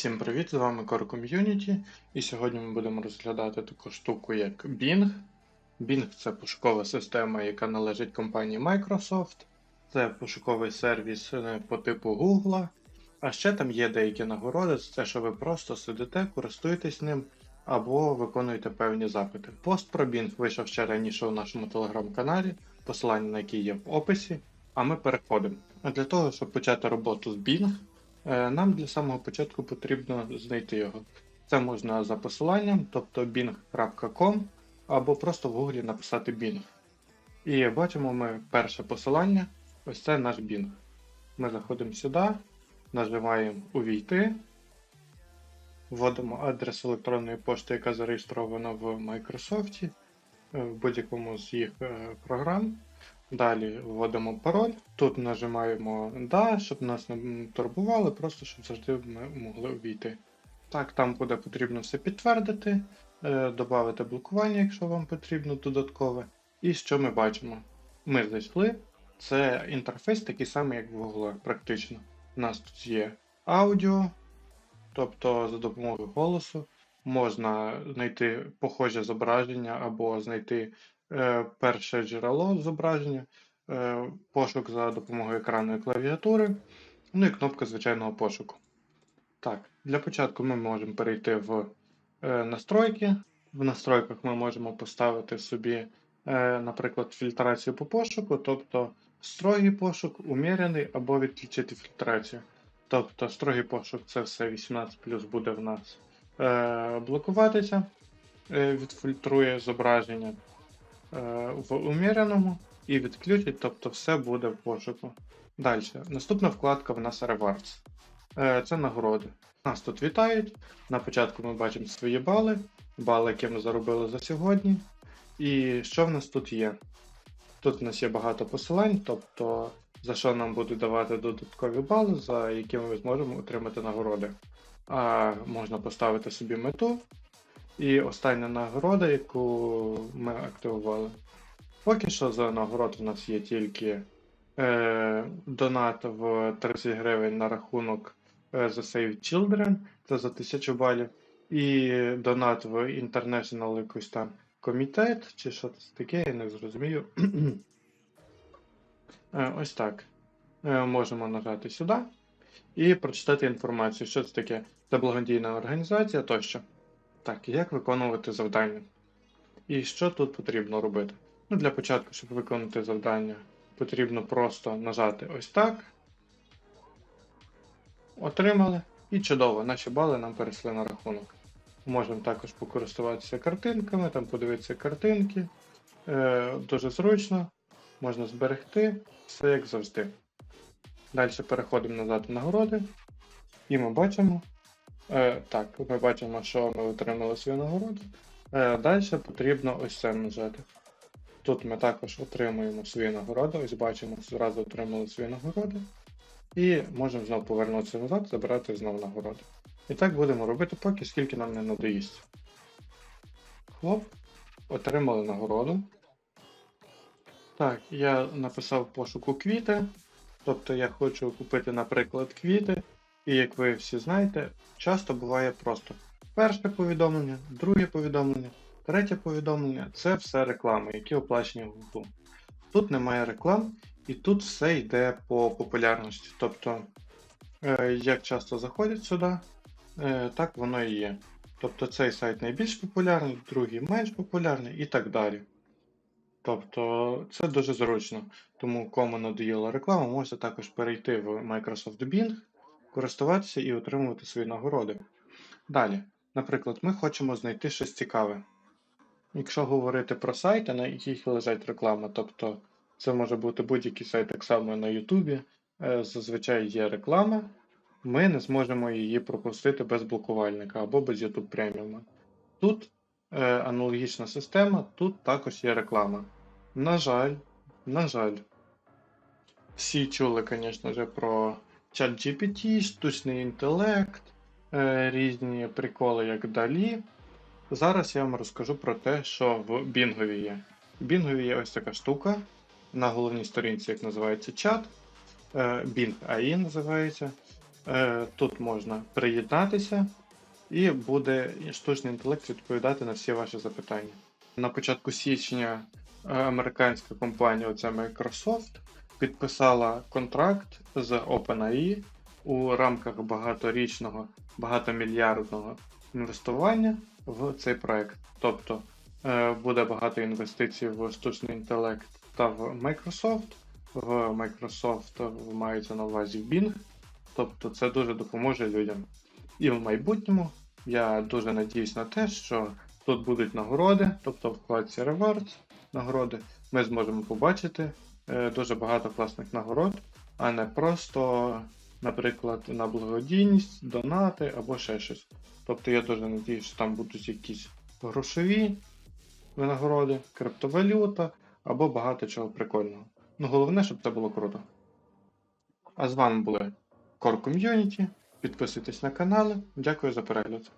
Всім привіт! З вами Core Community, і сьогодні ми будемо розглядати таку штуку, як Bing. Bing це пошукова система, яка належить компанії Microsoft. Це пошуковий сервіс е, по типу Google. А ще там є деякі нагороди, це що ви просто сидите, користуєтесь ним або виконуєте певні запити. Пост про Bing вийшов ще раніше у нашому телеграм-каналі, посилання на який є в описі. А ми переходимо. А для того, щоб почати роботу з Bing, Нам для самого початку потрібно знайти його. Це можна за посиланням, тобто bing.com, або просто в Google написати Bing. І бачимо ми перше посилання. Ось це наш Bing. Ми заходимо сюди, нажимаємо Увійти, вводимо адрес електронної пошти, яка зареєстрована в Microsoft, е, в будь-якому з їх е, програм. Далі вводимо пароль. Тут нажимаємо Да, щоб нас не турбували, просто щоб завжди ми могли увійти. Так, там буде потрібно все підтвердити, е, додати блокування, якщо вам потрібно додаткове. І що ми бачимо? Ми зайшли. Це інтерфейс такий самий, як в Google, практично. У нас тут є аудіо, тобто за допомогою голосу можна знайти похоже зображення або знайти перше джерело зображення, е, пошук за допомогою екранної клавіатури, ну і кнопка звичайного пошуку. Так, Для початку ми можемо перейти в е, настройки. В настройках ми можемо поставити собі, наприклад, фільтрацію по пошуку, тобто строгий пошук, умірений або відключити фільтрацію. Тобто строгий пошук це все 18 буде в нас блокуватися, відфільтрує зображення. Е, в уміреному і відключить, тобто все буде в пошуку. Далі. Наступна вкладка в нас Rewards. Е, це нагороди. Нас тут вітають. На початку ми бачимо свої бали, бали, які ми заробили за сьогодні. І що в нас тут є? Тут в нас є багато посилань, тобто за що нам будуть давати додаткові бали, за якими ми зможемо отримати нагороди. А можна поставити собі мету, і остання нагорода, яку ми активували. Поки що за нагород у нас є тільки е, донат в 30 гривень на рахунок е, Save Children, це за 1000 балів. І донат в International якийсь там комітет, чи що це таке, я не зрозумію. е, ось так. Е, можемо нажати сюди і прочитати інформацію, що це таке. Це благодійна організація тощо. Так, як виконувати завдання? І що тут потрібно робити? Ну, Для початку, щоб виконати завдання, потрібно просто нажати ось так. Отримали. І чудово, наші бали нам перейшли на рахунок. Можемо також покористуватися картинками, там подивитися картинки. Е, Дуже зручно, можна зберегти, все як завжди. Далі переходимо назад в нагороди. І ми бачимо, Так, ми бачимо, що ми отримали свою нагороду. Е, Далі потрібно ось це нажати. Тут ми також отримуємо свої нагороди, ось бачимо, зразу отримали свої нагороди. І можемо знову повернутися назад, забирати знову нагороди. І так будемо робити, поки скільки нам не надоїсть. Хлоп, отримали нагороду. Так, я написав пошуку квіти. Тобто я хочу купити, наприклад, квіти. І як ви всі знаєте, часто буває просто перше повідомлення, друге повідомлення, третє повідомлення це все реклами, які оплачені Google. Тут немає реклам, і тут все йде по популярності. Тобто, е, як часто заходять сюди, е, так воно і є. Тобто цей сайт найбільш популярний, другий менш популярний і так далі. Тобто це дуже зручно. Тому кому надоїла реклама, можете також перейти в Microsoft Bing користуватися і отримувати свої нагороди. Далі, наприклад, ми хочемо знайти щось цікаве. Якщо говорити про сайти, на яких лежать реклама, тобто це може бути будь-який сайт, так само на Ютубі, е, зазвичай є реклама, ми не зможемо її пропустити без блокувальника або без YouTube преміума. Тут е, аналогічна система, тут також є реклама. На жаль, на жаль, всі чули, звісно про ChatGPT, штучний інтелект, е, різні приколи, як далі. Зараз я вам розкажу про те, що в Бінгові є. В Бінгові є ось така штука. На головній сторінці, як називається чат. Bing AI називається. Е, Тут можна приєднатися, і буде штучний інтелект відповідати на всі ваші запитання. На початку січня е, американська компанія, оця Microsoft, підписала контракт з OpenAI у рамках багаторічного, багатомільярдного інвестування в цей проект. Тобто е, буде багато інвестицій в штучний інтелект та в Microsoft. В Microsoft мається на увазі Bing. Тобто це дуже допоможе людям. І в майбутньому я дуже надіюсь на те, що тут будуть нагороди, тобто вкладці Rewards нагороди, ми зможемо побачити дуже багато класних нагород, а не просто, наприклад, на благодійність, донати або ще щось. Тобто я дуже надіюсь, що там будуть якісь грошові винагороди, криптовалюта або багато чого прикольного. Ну головне, щоб це було круто. А з вами були Core Community. Підписуйтесь на канали. Дякую за перегляд.